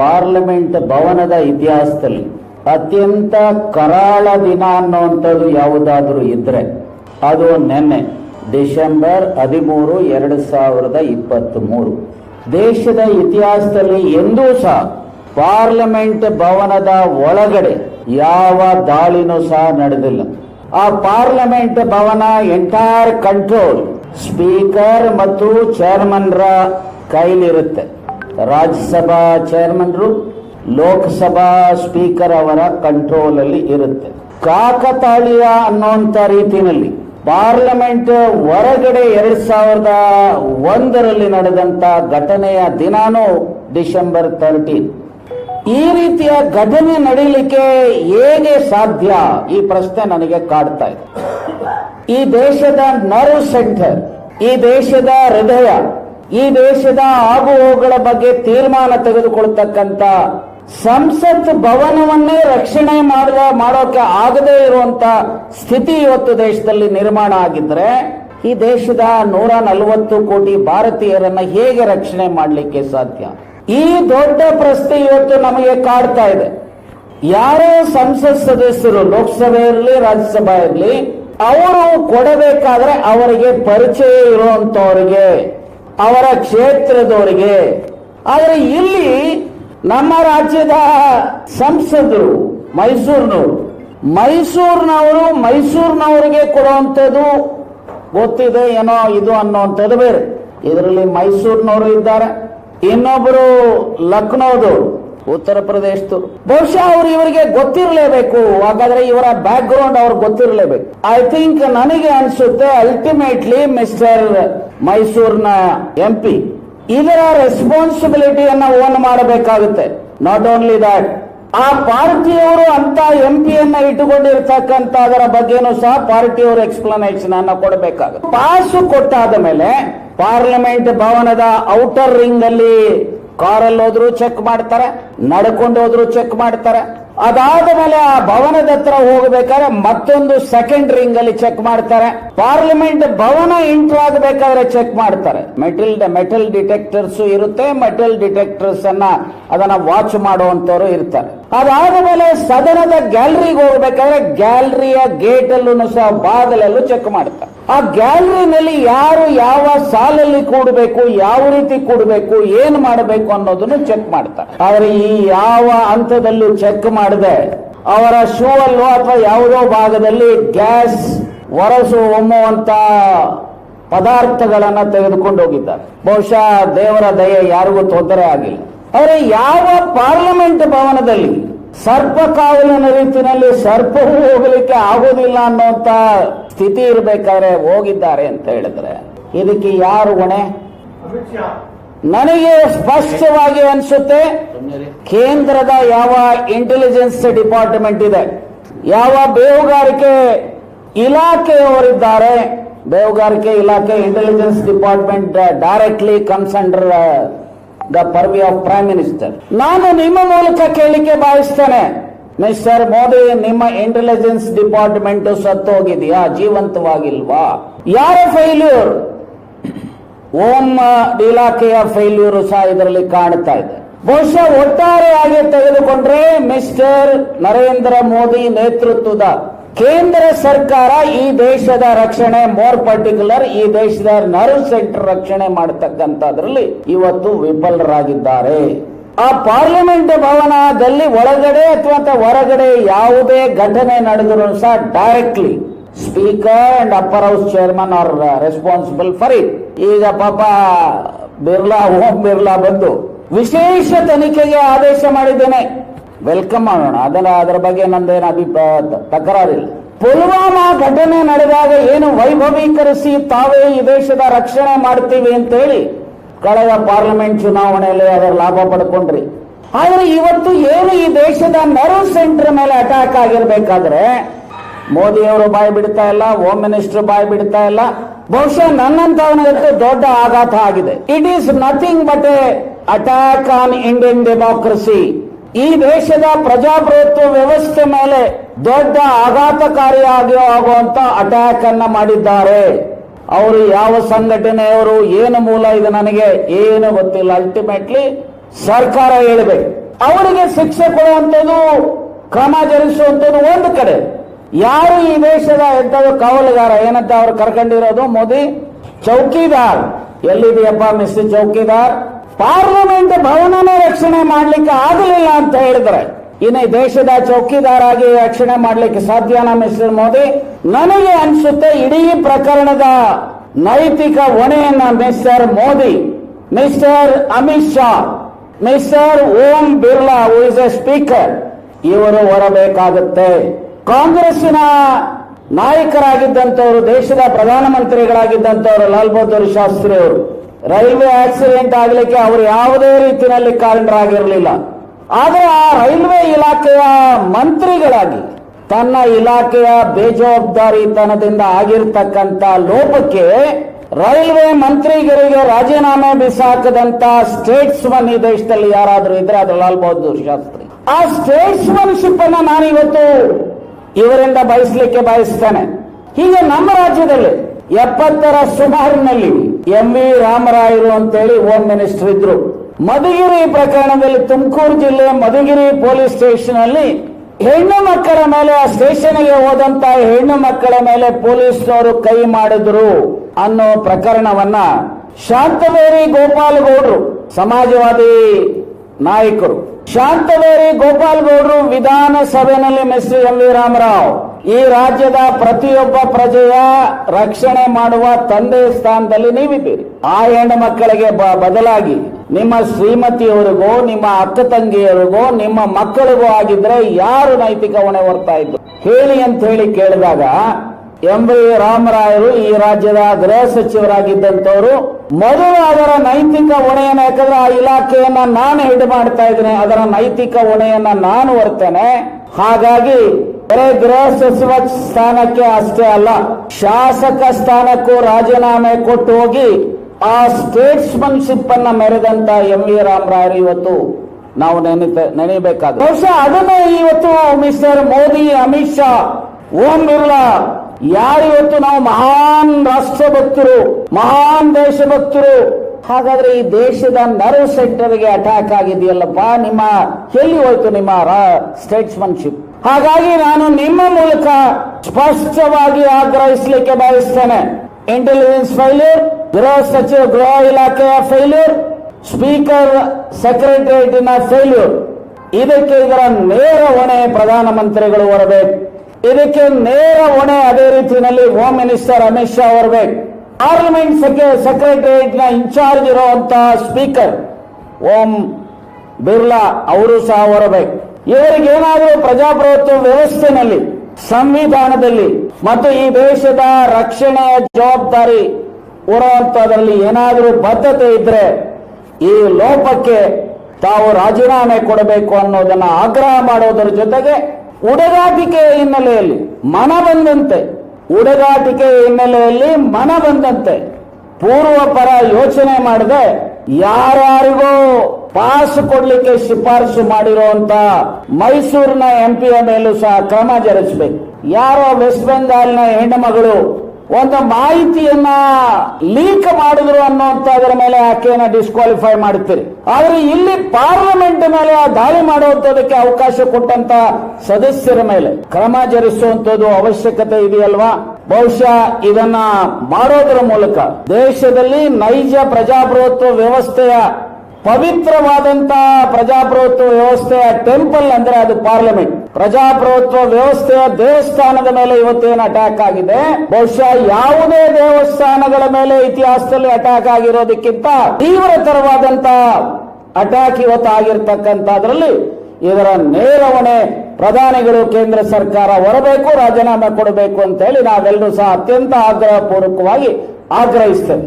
Parliament ಭವನದ ಇತಿಹಾಸದಲ್ಲಿ ಅತ್ಯಂತ ಕರಾಳ ದಿನ ಅನ್ನುವಂಥದ್ದು ಯಾವುದಾದ್ರೂ ಇದ್ರೆ ಅದು ನೆನ್ನೆ ಡಿಸೆಂಬರ್ ಹದಿಮೂರು ಎರಡು ಸಾವಿರದ ಇಪ್ಪತ್ತ್ ಮೂರು ದೇಶದ ಇತಿಹಾಸದಲ್ಲಿ ಎಂದೂ ಸಹ ಪಾರ್ಲಿಮೆಂಟ್ ಭವನದ ಒಳಗಡೆ ಯಾವ ದಾಳಿನೂ ಸಹ ನಡೆದಿಲ್ಲ. ಆ ಪಾರ್ಲಿಮೆಂಟ್ ಭವನ ಎಂಟೈರ್ ಕಂಟ್ರೋಲ್ ಸ್ಪೀಕರ್ ಮತ್ತು ಚೇರ್ಮನ್ರ ಕೈಲಿರುತ್ತೆ. ರಾಜ್ಯಸಭಾ ಚೇರ್ಮನ್ರು ಲೋಕಸಭಾ ಸ್ಪೀಕರ್ ಅವರ ಕಂಟ್ರೋಲ್ ಅಲ್ಲಿ ಇರುತ್ತೆ. ಕಾಕತಾಳೀಯ ಅನ್ನುವಂತ ರೀತಿಯಲ್ಲಿ ಪಾರ್ಲಿಮೆಂಟ್ ಹೊರಗಡೆ ಎರಡ್ ಸಾವಿರದ ಒಂದರಲ್ಲಿ ನಡೆದಂತ ಘಟನೆಯ ದಿನಾನು ಡಿಸೆಂಬರ್ ತರ್ಟೀನ್ ಈ ರೀತಿಯ ಘಟನೆ ನಡೀಲಿಕ್ಕೆ ಹೇಗೆ ಸಾಧ್ಯ? ಈ ಪ್ರಶ್ನೆ ನನಗೆ ಕಾಡ್ತಾ ಇದೆ. ಈ ದೇಶದ ನರ್ವ್ ಸೆಂಟರ್ ಈ ದೇಶದ ಹೃದಯ ಈ ದೇಶದ ಆಗುಹೋಗುಗಳ ಬಗ್ಗೆ ತೀರ್ಮಾನ ತೆಗೆದುಕೊಳ್ತಕ್ಕಂತ ಸಂಸತ್ ಭವನವನ್ನೇ ರಕ್ಷಣೆ ಮಾಡುವ ಮಾಡೋಕೆ ಆಗದೇ ಇರುವಂತ ಸ್ಥಿತಿ ಇವತ್ತು ದೇಶದಲ್ಲಿ ನಿರ್ಮಾಣ ಆಗಿದ್ರೆ, ಈ ದೇಶದ ನೂರ ನಲವತ್ತು ಕೋಟಿ ಭಾರತೀಯರನ್ನ ಹೇಗೆ ರಕ್ಷಣೆ ಮಾಡಲಿಕ್ಕೆ ಸಾಧ್ಯ? ಈ ದೊಡ್ಡ ಪ್ರಶ್ನೆ ಇವತ್ತು ನಮಗೆ ಕಾಡ್ತಾ ಇದೆ. ಯಾರೋ ಸಂಸತ್ ಸದಸ್ಯರು ಲೋಕಸಭೆ ಇರಲಿ, ರಾಜ್ಯಸಭೆ ಇರಲಿ, ಅವರು ಕೊಡಬೇಕಾದ್ರೆ ಅವರಿಗೆ ಪರಿಚಯ ಇರುವಂತವರಿಗೆ ಅವರ ಕ್ಷೇತ್ರದವರಿಗೆ. ಆದರೆ ಇಲ್ಲಿ ನಮ್ಮ ರಾಜ್ಯದ ಸಂಸದರು, ಮೈಸೂರಿನವರು ಮೈಸೂರಿನವರು ಮೈಸೂರಿನವರಿಗೆ ಕೊಡುವಂಥದ್ದು ಗೊತ್ತಿದೆ, ಏನೋ ಇದು ಅನ್ನುವಂಥದ್ದು ಬೇರೆ. ಇದರಲ್ಲಿ ಮೈಸೂರಿನವರು ಇದ್ದಾರೆ. ಇನ್ನೊಬ್ಬರು ಲಕ್ನೋದವರು. ಉತ್ತರ ಪ್ರದೇಶದವರು ಬಹುಶಃ ಅವರು ಇವರಿಗೆ ಗೊತ್ತಿರಲೇಬೇಕು. ಹಾಗಾದ್ರೆ ಇವರ ಬ್ಯಾಕ್ ಗ್ರೌಂಡ್ ಅವ್ರಿಗೆ ಗೊತ್ತಿರಲೇಬೇಕು. ಐ ಥಿಂಕ್ ನನಗೆ ಅನ್ಸುತ್ತೆ ಅಲ್ಟಿಮೇಟ್ಲಿ ಮಿಸ್ಟರ್ ಮೈಸೂರಿನ ಎಂ ಪಿ ಇದರ ರೆಸ್ಪಾನ್ಸಿಬಿಲಿಟಿಯನ್ನ ಓನ್ ಮಾಡಬೇಕಾಗುತ್ತೆ. ನಾಟ್ ಓನ್ಲಿ ದಟ್ ಆ ಪಾರ್ಟಿಯವರು ಅಂತ ಎಂ ಪಿಯನ್ನ ಇಟ್ಟುಕೊಂಡಿರ್ತಕ್ಕಂತ ಅದರ ಬಗ್ಗೆನೂ ಸಹ ಪಾರ್ಟಿಯವರು ಎಕ್ಸ್ಪ್ಲನೇಷನ್ ಅನ್ನ ಕೊಡಬೇಕಾಗುತ್ತೆ. ಪಾಸು ಕೊಟ್ಟಾದ ಮೇಲೆ ಪಾರ್ಲಿಮೆಂಟ್ ಭವನದ ಔಟರ್ ರಿಂಗ್ ಅಲ್ಲಿ ಕಾರಲ್ಲಿ ಹೋದ್ರು ಚೆಕ್ ಮಾಡ್ತಾರೆ ನಡ್ಕೊಂಡು ಹೋದ್ರು ಚೆಕ್ ಮಾಡ್ತಾರೆ. ಅದಾದ ಮೇಲೆ ಆ ಭವನದ ಹತ್ರ ಹೋಗಬೇಕಾದ್ರೆ ಮತ್ತೊಂದು ಸೆಕೆಂಡ್ ರಿಂಗ್ ಅಲ್ಲಿ ಚೆಕ್ ಮಾಡ್ತಾರೆ. ಪಾರ್ಲಿಮೆಂಟ್ ಭವನ ಎಂಟ್ರ್ ಆಗಬೇಕಾದ್ರೆ ಚೆಕ್ ಮಾಡ್ತಾರೆ. ಮೆಟಲ್ ಮೆಟಲ್ ಡಿಟೆಕ್ಟರ್ಸ್ ಇರುತ್ತೆ, ಮೆಟಲ್ ಡಿಟೆಕ್ಟರ್ಸ್ ಅನ್ನ ಅದನ್ನ ವಾಚ್ ಮಾಡುವಂತವರು ಇರ್ತಾರೆ. ಅದಾದ ಮೇಲೆ ಸದನದ ಗ್ಯಾಲರಿಗೆ ಹೋಗ್ಬೇಕಾದ್ರೆ ಗ್ಯಾಲರಿಯ ಗೇಟ್ ಅಲ್ಲೂ ಸಹ ಬಾಗಿಲಲ್ಲೂ ಚೆಕ್ ಮಾಡ್ತಾರೆ. ಆ ಗ್ಯಾಲರಿನಲ್ಲಿ ಯಾರು ಯಾವ ಸಾಲಲ್ಲಿ ಕೂಡಬೇಕು, ಯಾವ ರೀತಿ ಕೂಡಬೇಕು, ಏನ್ ಮಾಡಬೇಕು ಅನ್ನೋದನ್ನು ಚೆಕ್ ಮಾಡ್ತಾರೆ. ಆದ್ರೆ ಈ ಯಾವ ಹಂತದಲ್ಲೂ ಚೆಕ್ ಮಾಡದೆ ಅವರ ಶೂ ಅಲ್ಲೋ ಅಥವಾ ಯಾವುದೋ ಭಾಗದಲ್ಲಿ ಗ್ಯಾಸ್ ಹೊರಸು ಒಮ್ಮುವಂತ ಪದಾರ್ಥಗಳನ್ನು ತೆಗೆದುಕೊಂಡು ಹೋಗಿದ್ದಾರೆ. ಬಹುಶಃ ದೇವರ ದಯೆ ಯಾರಿಗೂ ತೊಂದರೆ ಆಗಿಲ್ಲ. ಆದರೆ ಯಾವ ಪಾರ್ಲಿಮೆಂಟ್ ಭವನದಲ್ಲಿ ಸರ್ಪ ಕಾವಲಿನ ರೀತಿಯಲ್ಲಿ ಸರ್ಪವೂ ಹೋಗಲಿಕ್ಕೆ ಆಗೋದಿಲ್ಲ ಅನ್ನುವಂತ ಸ್ಥಿತಿ ಇರಬೇಕಾದ್ರೆ ಹೋಗಿದ್ದಾರೆ ಅಂತ ಹೇಳಿದ್ರೆ ಇದಕ್ಕೆ ಯಾರು ಹೊಣೆ? ನನಗೆ ಸ್ಪಷ್ಟವಾಗಿ ಅನಿಸುತ್ತೆ ಕೇಂದ್ರದ ಯಾವ ಇಂಟೆಲಿಜೆನ್ಸ್ ಡಿಪಾರ್ಟ್ಮೆಂಟ್ ಇದೆ, ಯಾವ ಬೇಹುಗಾರಿಕೆ ಇಲಾಖೆಯವರಿದ್ದಾರೆ. ಬೇವುಗಾರಿಕೆ ಇಲಾಖೆ intelligence department directly under the purview of prime minister ನಾನು ನಿಮ್ಮ ಮೂಲಕ ಕೇಳಿಕೆ ಭಾವಿಸ್ತೇನೆ ಮಿಸ್ಟರ್ ಮೋದಿ, ನಿಮ್ಮ ಇಂಟೆಲಿಜೆನ್ಸ್ ಡಿಪಾರ್ಟ್ಮೆಂಟ್ ಸತ್ತೋಗಿದೆಯಾ? ಜೀವಂತವಾಗಿಲ್ವಾ? ಯಾರ ಫೈಲ್ಯೂರ್ ಓಂ ಇಲಾಖೆಯ ಫೈಲ್ಯೂರ್ ಸಹ ಇದರಲ್ಲಿ ಕಾಣ್ತಾ ಇದೆ. ಬಹುಶಃ ಒಟ್ಟಾರೆಯಾಗಿ ತೆಗೆದುಕೊಂಡ್ರೆ ಮಿಸ್ಟರ್ ನರೇಂದ್ರ ಮೋದಿ ನೇತೃತ್ವದ ಕೇಂದ್ರ ಸರ್ಕಾರ ಈ ದೇಶದ ರಕ್ಷಣೆ ಮೋರ್ ಪರ್ಟಿಕ್ಯುಲರ್ ಈ ದೇಶದ ನರ್ವ್ ಸೆಂಟರ್ ರಕ್ಷಣೆ ಮಾಡತಕ್ಕಂಥದ್ರಲ್ಲಿ ಇವತ್ತು ವಿಫಲರಾಗಿದ್ದಾರೆ. ಆ ಪಾರ್ಲಿಮೆಂಟ್ ಭವನದಲ್ಲಿ ಒಳಗಡೆ ಅಥವಾ ಹೊರಗಡೆ ಯಾವುದೇ ಘಟನೆ ನಡೆದರೂ ಸಹ directly speaker and upper house chairman are responsible for it ಈಗ ಪಾಪ ಬಿರ್ಲಾ, ಓಂ ಬಿರ್ಲಾ ಬಂದು ವಿಶೇಷ ತನಿಖೆಗೆ ಆದೇಶ ಮಾಡಿದ್ದೇನೆ. ವೆಲ್ಕಮ್ ಮಾಡೋಣ. ಅದೆಲ್ಲ ಅದರ ಬಗ್ಗೆ ನಂದೇನು ಅಭಿಪ್ರಾಯ, ತಕರಾರಿಲ್ಲ. ಪುಲ್ವಾಮಾ ಘಟನೆ ನಡೆದಾಗ ಏನು ವೈಭವೀಕರಿಸಿ ತಾವೇ ಈ ದೇಶದ ರಕ್ಷಣೆ ಮಾಡ್ತೀವಿ ಅಂತೇಳಿ ಕಳೆದ ಪಾರ್ಲಿಮೆಂಟ್ ಚುನಾವಣೆಯಲ್ಲಿ ಅದರ ಲಾಭ ಪಡ್ಕೊಂಡ್ರಿ. ಆದ್ರೆ ಇವತ್ತು ಏನು ಈ ದೇಶದ ನೆರವು ಸೆಂಟರ್ ಮೇಲೆ ಅಟ್ಯಾಕ್ ಆಗಿರ್ಬೇಕಾದ್ರೆ, ಮೋದಿಯವರು ಬಾಯಿ ಬಿಡ್ತಾ ಇಲ್ಲ ಹೋಮ್ ಮಿನಿಸ್ಟರ್ ಬಾಯಿ ಬಿಡ್ತಾ ಇಲ್ಲ. ಬಹುಶಃ ನನ್ನಂತವನಿಗೆ ದೊಡ್ಡ ಆಘಾತ ಆಗಿದೆ. It is nothing but a attack on Indian democracy ಈ ದೇಶದ ಪ್ರಜಾಪ್ರಭುತ್ವ ವ್ಯವಸ್ಥೆ ಮೇಲೆ ದೊಡ್ಡ ಆಘಾತಕಾರಿಯಾಗಿ ಆಗುವಂತ ಅಟ್ಯಾಕ್ ಅನ್ನ ಮಾಡಿದ್ದಾರೆ. ಅವರು ಯಾವ ಸಂಘಟನೆಯವರು, ಏನು ಮೂಲ ಇದು ನನಗೆ ಏನು ಗೊತ್ತಿಲ್ಲ. ಅಲ್ಟಿಮೇಟ್ಲಿ ಸರ್ಕಾರ ಹೇಳಬೇಕು. ಅವರಿಗೆ ಶಿಕ್ಷೆ ಕೊಡುವಂಥದ್ದು, ಕ್ರಮ ಜರುಗಿಸುವಂಥದ್ದು ಒಂದು ಕಡೆ. ಯಾರು ಈ ದೇಶದ ಎಂತದ ಕಾವಲುಗಾರ? ಏನಂತ ಅವರು ಕರ್ಕೊಂಡಿರೋದು ಮೋದಿ? ಚೌಕಿದಾರ್. ಎಲ್ಲಿದೆಯಪ್ಪ ಮಿಸ್ಟರ್ ಚೌಕಿದಾರ್? ಪಾರ್ಲಿಮೆಂಟ್ ಭವನನೇ ರಕ್ಷಣೆ ಮಾಡ್ಲಿಕ್ಕೆ ಆಗಲಿಲ್ಲ ಅಂತ ಹೇಳಿದ್ರೆ, ಇನ್ನು ದೇಶದ ಚೌಕಿದಾರಾಗಿ ರಕ್ಷಣೆ ಮಾಡ್ಲಿಕ್ಕೆ ಸಾಧ್ಯನಾ ಮಿಸ್ಟರ್ ಮೋದಿ? ನನಗೆ ಅನ್ಸುತ್ತೆ ಇಡೀ ಪ್ರಕರಣದ ನೈತಿಕ ಹೊಣೆಯನ್ನ mister Modi mister Amit Shah mister Om Birla is a speaker ಇವರು ಹೊರಬೇಕಾಗುತ್ತೆ. ಕಾಂಗ್ರೆಸ್ಸಿನ ನಾಯಕರಾಗಿದ್ದಂಥವರು ದೇಶದ ಪ್ರಧಾನಮಂತ್ರಿಗಳಾಗಿದ್ದಂಥವರು ಲಾಲ್ ಬಹದ್ದೂರ್ ಶಾಸ್ತ್ರಿ ಅವರು ರೈಲ್ವೆ ಆಕ್ಸಿಡೆಂಟ್ ಆಗಲಿಕ್ಕೆ ಅವರು ಯಾವುದೇ ರೀತಿಯಲ್ಲಿ ಕಾರಣರಾಗಿರಲಿಲ್ಲ. ಆದರೆ ಆ ರೈಲ್ವೆ ಇಲಾಖೆಯ ಮಂತ್ರಿಗಳಾಗಿ, ತನ್ನ ಇಲಾಖೆಯ ಬೇಜವಾಬ್ದಾರಿತನದಿಂದ ಆಗಿರ್ತಕ್ಕಂಥ ಲೋಪಕ್ಕೆ ರೈಲ್ವೆ ಮಂತ್ರಿಗಳಿಗೆ ರಾಜೀನಾಮೆ ಬಿಸಾಕದಂತ ಸ್ಟೇಟ್ಸ್ಮನ್ ಈ ದೇಶದಲ್ಲಿ ಯಾರಾದರೂ ಇದ್ರೆ ಅದು ಲಾಲ್ ಬಹದ್ದೂರ್ ಶಾಸ್ತ್ರಿ. ಆ ಸ್ಟೇಟ್ಸ್ಮನ್ಶಿಪ್ ಅನ್ನ ನಾನು ಇವತ್ತು ಇವರಿಂದ ಬಯಸಲಿಕ್ಕೆ ಬಯಸ್ತೇನೆ. ಹೀಗೆ ನಮ್ಮ ರಾಜ್ಯದಲ್ಲಿ ಎಪ್ಪತ್ತರ ಸುಮಾರಿನಲ್ಲಿ ಎಂ ವಿ ರಾಮರಾಯರು ಅಂತೇಳಿ ಹೋಮ್ ಮಿನಿಸ್ಟರ್ ಇದ್ರು. ಮಧುಗಿರಿ ಪ್ರಕರಣದಲ್ಲಿ ತುಮಕೂರು ಜಿಲ್ಲೆ ಮಧುಗಿರಿ ಪೊಲೀಸ್ ಸ್ಟೇಷನ್ ಅಲ್ಲಿ ಹೆಣ್ಣು ಮಕ್ಕಳ ಮೇಲೆ, ಆ ಸ್ಟೇಷನ್ಗೆ ಹೋದಂತ ಹೆಣ್ಣು ಮಕ್ಕಳ ಮೇಲೆ ಪೊಲೀಸ್ನವರು ಕೈ ಮಾಡಿದ್ರು ಅನ್ನೋ ಪ್ರಕರಣವನ್ನ ಶಾಂತವೇರಿ ಗೋಪಾಲ್ ಗೌಡ್ರು ಸಮಾಜವಾದಿ ನಾಯಕರು, ಶಾಂತವೇರಿ ಗೋಪಾಲ್ ಗೌಡ್ರು ವಿಧಾನಸಭೆಯಲ್ಲಿ ಮಿಸ್ಟರ್ ಎಂ ವಿ ರಾಮರಾವ್ ಈ ರಾಜ್ಯದ ಪ್ರತಿಯೊಬ್ಬ ಪ್ರಜೆಯ ರಕ್ಷಣೆ ಮಾಡುವ ತಂದೆ ಸ್ಥಾನದಲ್ಲಿ ನೀವಿದ್ದೀರಿ. ಆ ಹೆಣ್ಣು ಮಕ್ಕಳಿಗೆ ಬದಲಾಗಿ ನಿಮ್ಮ ಶ್ರೀಮತಿಯವರಿಗೂ, ನಿಮ್ಮ ಅಕ್ಕ ತಂಗಿಯರಿಗೋ, ನಿಮ್ಮ ಮಕ್ಕಳಿಗೂ ಆಗಿದ್ರೆ ಯಾರು ನೈತಿಕ ಹೊಣೆ ಹೊರ್ತಾ ಇದ್ದು ಹೇಳಿ ಅಂತ ಹೇಳಿ ಕೇಳಿದಾಗ ಎಂ ವಿ ರಾಮರಾಯರು ಈ ರಾಜ್ಯದ ಗೃಹ ಸಚಿವರಾಗಿದ್ದಂಥವರು ಮೊದಲು ಅದರ ನೈತಿಕ ಹೊಣೆಯನ್ನು ಯಾಕಂದ್ರೆ ಆ ಇಲಾಖೆಯನ್ನ ನಾನು ಹೆಡ್ ಮಾಡ್ತಾ ಇದ್ದೇನೆ. ಅದರ ನೈತಿಕ ಹೊಣೆಯನ್ನ ನಾನು ಹೊರ್ತೇನೆ. ಹಾಗಾಗಿ ಬರೇ ಗೃಹ ಸಚಿವ ಸ್ಥಾನಕ್ಕೆ ಅಷ್ಟೇ ಅಲ್ಲ, ಶಾಸಕ ಸ್ಥಾನಕ್ಕೂ ರಾಜೀನಾಮೆ ಕೊಟ್ಟು ಹೋಗಿ ಆ ಸ್ಟೇಟ್ಸ್ಮನ್ಶಿಪ್ ಅನ್ನ ಮೆರೆದಂತ ಎಂ ವಿ ರಾಮರಾಯರು ಇವತ್ತು ನಾವು ನೆನಪ ನೆನೆಯಬೇಕಾದ ಬಹುಶಃ ಅದನ್ನೇ ಇವತ್ತು ಮಿಸ್ಟರ್ ಮೋದಿ, ಅಮಿತ್ ಶಾ, ಓಂ ಬಿರ್ಲಾ, ಯಾರು ಇವತ್ತು ನಾವು ಮಹಾನ್ ರಾಷ್ಟ್ರಭಕ್ತರು, ಮಹಾನ್ ದೇಶಭಕ್ತರು, ಹಾಗಾದ್ರೆ ಈ ದೇಶದ ನರ್ವ್ ಸೆಂಟರ್ಗೆ ಅಟ್ಯಾಕ್ ಆಗಿದೆಯಲ್ಲಪ್ಪ ನಿಮ್ಮ, ಎಲ್ಲಿ ಹೋಯ್ತು ನಿಮ್ಮ ಸ್ಟೇಟ್ಸ್ಮನ್ಶಿಪ್ ಹಾಗಾಗಿ ನಾನು ನಿಮ್ಮ ಮೂಲಕ ಸ್ಪಷ್ಟವಾಗಿ ಆಗ್ರಹಿಸಲಿಕ್ಕೆ ಬಯಸ್ತೇನೆ. ಇಂಟೆಲಿಜೆನ್ಸ್ ಫೈಲ್ಯೂರ್ ಗೃಹ ಸಚಿವ ಗೃಹ ಇಲಾಖೆಯ ಫೈಲ್ಯೂರ್ ಸ್ಪೀಕರ್ ಸೆಕ್ರೆಟರಿಯೇಟಿನ ಫೇಲ್ಯೂರ್ ಇದಕ್ಕೆ ಇದರ ನೇರ ಹೊಣೆ ಪ್ರಧಾನಮಂತ್ರಿಗಳು ಹೊರಬೇಕು. ಇದಕ್ಕೆ ನೇರ ಹೊಣೆ ಅದೇ ರೀತಿಯಲ್ಲಿ ಹೋಮ್ ಮಿನಿಸ್ಟರ್ ಅಮಿತ್ ಶಾ ಹೊರಬೇಕು. ಪಾರ್ಲಿಮೆಂಟ್ ಸೆಕ್ರೆಟರಿಯೇಟ್ನ ಇನ್ಚಾರ್ಜ್ ಇರುವಂತಹ ಸ್ಪೀಕರ್ ಓಂ ಬಿರ್ಲಾ ಅವರು ಸಹ ಹೊರಬೇಕು. ಇವರಿಗೇನಾದರೂ ಪ್ರಜಾಪ್ರಭುತ್ವ ವ್ಯವಸ್ಥೆನಲ್ಲಿ, ಸಂವಿಧಾನದಲ್ಲಿ ಮತ್ತು ಈ ದೇಶದ ರಕ್ಷಣೆಯ ಜವಾಬ್ದಾರಿ ಹೊರುವಂತದ್ರಲ್ಲಿ ಏನಾದರೂ ಬದ್ಧತೆ ಇದ್ರೆ ಈ ಲೋಪಕ್ಕೆ ತಾವು ರಾಜೀನಾಮೆ ಕೊಡಬೇಕು ಅನ್ನೋದನ್ನ ಆಗ್ರಹ ಮಾಡೋದರ ಜೊತೆಗೆ ಉಡಗಾಟಿಕೆಯ ಹಿನ್ನೆಲೆಯಲ್ಲಿ ಮನ ಬಂದಂತೆ ಉಡಗಾಟಿಕೆಯ ಹಿನ್ನೆಲೆಯಲ್ಲಿ ಮನ ಬಂದಂತೆ ಪೂರ್ವಪರ ಯೋಚನೆ ಮಾಡದೆ ಯಾರ್ಯಾರಿಗೋ ಪಾಸ್ ಕೊಡ್ಲಿಕ್ಕೆ ಶಿಫಾರಸು ಮಾಡಿರುವಂತ ಮೈಸೂರಿನ ಎಂಪಿಯ ಮೇಲೂ ಸಹ ಕ್ರಮ ಜರುಗಿಸಬೇಕು. ಯಾರೋ ವೆಸ್ಟ್ ಬೆಂಗಾಲ್ನ ಹೆಣ್ಣು ಒಂದು ಮಾಹಿತಿಯನ್ನ ಲೀಕ್ ಮಾಡಿದ್ರು ಅನ್ನುವಂತದ್ರ ಮೇಲೆ ಆಕೆಯನ್ನ ಡಿಸ್ಕ್ವಾಲಿಫೈ ಮಾಡುತ್ತೀರಿ. ಆದ್ರೆ ಇಲ್ಲಿ ಪಾರ್ಲಿಮೆಂಟ್ ಮೇಲೆ ದಾಳಿ ಮಾಡುವಂತದಕ್ಕೆ ಅವಕಾಶ ಕೊಟ್ಟಂತ ಸದಸ್ಯರ ಮೇಲೆ ಕ್ರಮ ಜರುಗಿಸುವಂತದ್ದು ಅವಶ್ಯಕತೆ ಇದೆಯಲ್ವಾ? ಬಹುಶಃ ಇದನ್ನ ಮಾಡೋದರ ಮೂಲಕ ದೇಶದಲ್ಲಿ ನೈಜ ಪ್ರಜಾಪ್ರಭುತ್ವ ವ್ಯವಸ್ಥೆಯ ಪವಿತ್ರವಾದಂತಹ ಪ್ರಜಾಪ್ರಭುತ್ವ ವ್ಯವಸ್ಥೆಯ ಟೆಂಪಲ್ ಅಂದ್ರೆ ಅದು ಪಾರ್ಲಿಮೆಂಟ್. ಪ್ರಜಾಪ್ರಭುತ್ವ ವ್ಯವಸ್ಥೆಯ ದೇವಸ್ಥಾನದ ಮೇಲೆ ಇವತ್ತೇನು ಅಟ್ಯಾಕ್ ಆಗಿದೆ? ಬಹುಶಃ ಯಾವುದೇ ದೇವಸ್ಥಾನಗಳ ಮೇಲೆ ಇತಿಹಾಸದಲ್ಲಿ ಅಟ್ಯಾಕ್ ಆಗಿರೋದಕ್ಕಿಂತ ತೀವ್ರತರವಾದಂತಹ ಅಟ್ಯಾಕ್ ಇವತ್ತು ಆಗಿರ್ತಕ್ಕಂಥದ್ರಲ್ಲಿ ಇದರ ನೇರ ಹೊಣೆ ಪ್ರಧಾನಿಗಳು ಕೇಂದ್ರ ಸರ್ಕಾರ ಹೊರಬೇಕು ರಾಜೀನಾಮೆ ಕೊಡಬೇಕು ಅಂತ ಹೇಳಿ ನಾವೆಲ್ಲರೂ ಸಹ ಅತ್ಯಂತ ಆಗ್ರಹಪೂರ್ವಕವಾಗಿ ಆಗ್ರಹಿಸ್ತೇವೆ.